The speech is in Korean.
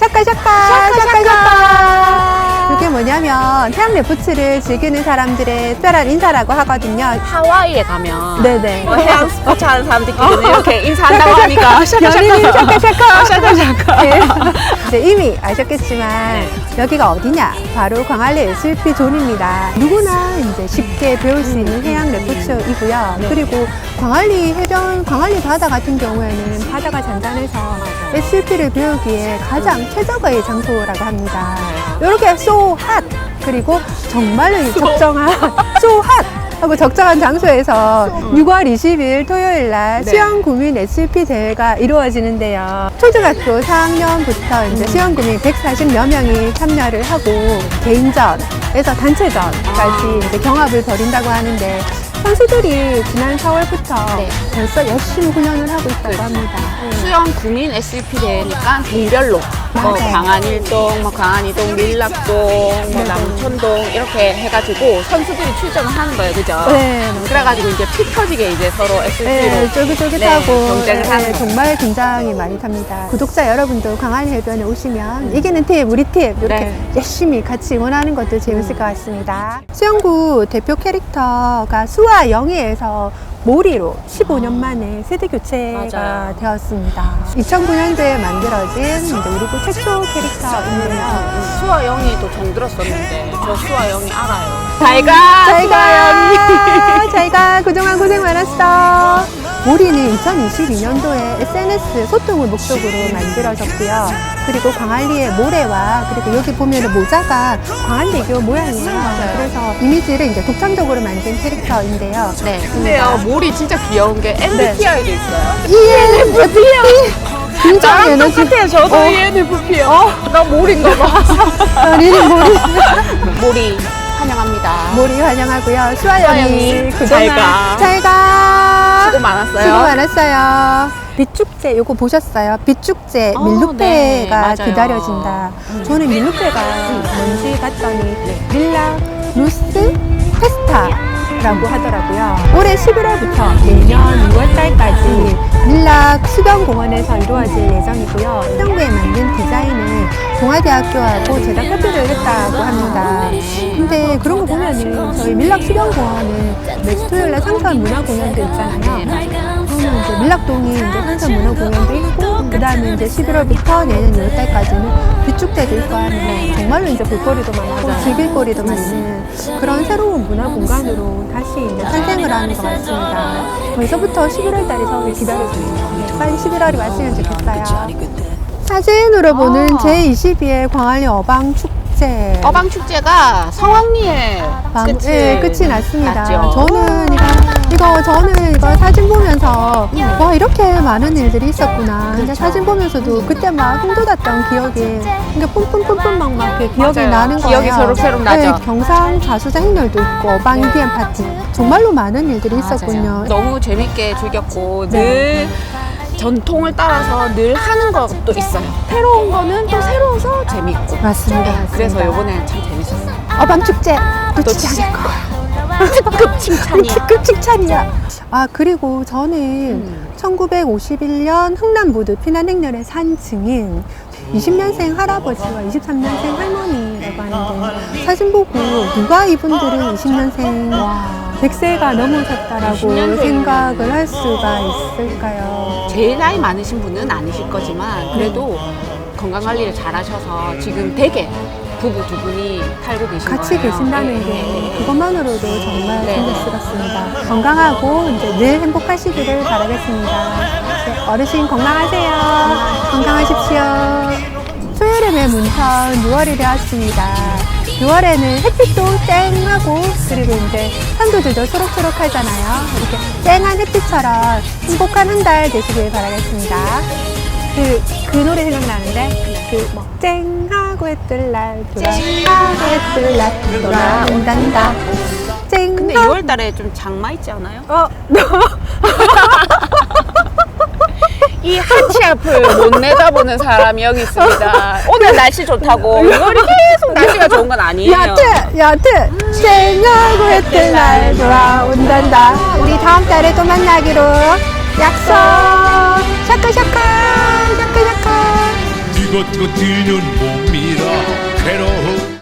샤카샤카 샤카샤카 이게 뭐냐면 태양 레포츠를 즐기는 사람들의 특별한 인사라고 하거든요. 하와이에 가면 네네. 뭐 해양 스포츠 하는 사람들끼리는 이렇게 인사한다고 하니까 연예인 샤카샤카. 샤카샤카. 샤카샤카 네. 이미 아셨겠지만 여기가 어디냐? 바로 광안리 SUP 존입니다. 누구나 이제 쉽게 배울 수 있는 해양 레포츠이고요. 그리고 광안리 해변, 광안리 바다 같은 경우에는 바다가 잔잔해서 SUP를 배우기에 가장 최적의 장소라고 합니다. 이렇게 so hot 그리고 정말로 이 적정한 so hot 하고 적정한 장소에서 6월 20일 토요일 날 네. 수영 구민 SUP 대회가 이루어지는데요. 초등학교 4학년부터 이제 수영 구민 140여 명이 참여를 하고 개인전에서 단체전까지 이제 경합을 벌인다고 하는데 선수들이 지난 4월부터 네. 벌써 열심히 훈련을 하고 있다고 합니다. 수영 구민 SUP 대회니까 동별로 뭐. 광안일동, 뭐 광안이동, 밀락동, 뭐 네. 남천동 이렇게 해가지고 선수들이 출전을 하는 거예요, 그죠? 네, 그래가지고 이제 피 터지게 이제 서로 SUP로 네, 쫄깃쫄깃하고 네, 경쟁을 하는 네, 거. 정말 긴장이 많이 탑니다. 구독자 여러분도 강한 해변에 오시면 이기는 팀, 우리 팀 이렇게 네. 열심히 같이 응원하는 것도 재밌을 것 같습니다. 수영구 대표 캐릭터가 수아 영희에서 모리로 15년 만에 세대 교체가 맞아요. 되었습니다. 2009년도에 만들어진 이제 우리구 최초 캐릭터인데요. 수아 영희도 정들었었는데 저 수아 영희 알아요. 잘가 잘 가, 잘 가. 그동안 고생 많았어. 모리는 2022년도에 SNS 소통을 목적으로 만들어졌고요. 그리고 광안리의 모래와 그리고 여기 보면 모자가 광안대교 모양이에요. 맞아요. 그래서 이미지를 이제 독창적으로 만든 캐릭터인데요. 네. 근데요 몰이 진짜 귀여운 게 MBTI도 있어요. ENFP! 굉장히 나랑 에너지. 똑같아요. 저도 어. ENFP요. 어, 나 몰인가 봐. 어, 리는 모리. 몰이 환영합니다. 모리 환영하고요. 수아영이 수아영이 그동안 잘 가. 잘 가. 수고 많았어요. 수고 많았어요. 빛축제 요거 보셨어요? 빛축제 어, 밀루페가 네. 기다려진다. 음. 저는 밀루페가 뭔지 봤더니 밀라 루스 페스타라고 하더라고요. 올해 11월부터 내년 6월달까지 밀락 수변공원에서 이루어질 예정이고요. 수영부에 만든 디자인을 동아대학교하고 제작 협의를 했다고 합니다. 근데 그런 거 보면은 저희 밀락 수변공원은 매주 토요일날 상선 문화 공연도 있잖아요. 그러면 이제 밀락동이 이제 상선 문화 공연도 있고 그 다음에 이제 11월부터 내년 2월달까지는 비축제도 있고 하는 정말로 이제 볼거리도 많고 즐길거리도 많은 그런 새로운 문화 공간으로 다시 이제 탄생을 하는 것 같습니다. 벌써부터 11월달이 서울에 기다려지네요. 빨리 11월이 왔으면 좋겠어요. 사진으로 보는 아. 제22회 광안리 어방 축제. 어방 축제가 성황리에 방- 끝이, 예, 끝이 났습니다. 났죠. 저는 이거, 이거 저는 이거 사진 보면서 와 이렇게 많은 일들이 있었구나. 근데 사진 보면서도 그때 막 흥돋았던 기억이 이게 뿜뿜뿜뿜 막, 막 이렇게 기억이 맞아요. 나는 거예요. 기억이 새록새록 나죠. 네, 경상 자수자 행렬도 있고 어방 EDM 파티 정말로 많은 일들이 있었군요. 너무 재밌게 즐겼고 네. 늘 전통을 따라서 늘 하는 것도 있어요. 새로운 거는 또 새로워서 재밌고. 맞습니다. 그래서 이번에 참 재밌었어요. 어방 축제 놓치지 않을 거야. 특급 칭찬이야. 특급 칭찬이야. 아 그리고 저는 음. 1951년 흥남부두 피난행렬의 산 증인 20년생 할아버지와 23년생 할머니라고 하는데 사진 보고 누가 이분들은 20년생 100세가 넘으셨다라고 20년생. 생각을 할 수가 있을까요? 제일 나이 많으신 분은 아니실 거지만 그래도 건강 관리를 잘 하셔서 지금 되게 부부 두 분이 살고 계신 같이 거예요. 계신다는 네, 게 네. 그것만으로도 정말 네. 존경스럽습니다. 건강하고 이제 늘 행복하시기를 바라겠습니다. 네, 어르신 건강하세요. 건강하십시오. 소여름의 문턱 6월이 되었습니다. 6월에는 햇빛도 쨍하고 그리고 이제 산도들도 초록초록 하잖아요. 이렇게 쨍한 햇빛처럼 행복한 한 달 되시길 바라겠습니다. 그, 그 노래 생각나는데, 그, 뭐, 쨍하고 했들 날, 돌아하고 했들 날, 돌아온단다. 쨍하고. 근데 6월 달에 좀 장마 있지 않아요? 어, 이 한치 앞을 못 내다보는 사람이 여기 있습니다. 오늘 날씨 좋다고 6월이 계속 날씨가 좋은 건 아니에요. 야트! 야트! 쨍하고 했들 날, 돌아온단다. 우리 다음 달에 또 만나기로 약속! 샤카샤카! 샤카샤카! 지긋지긋 뛰는 몸이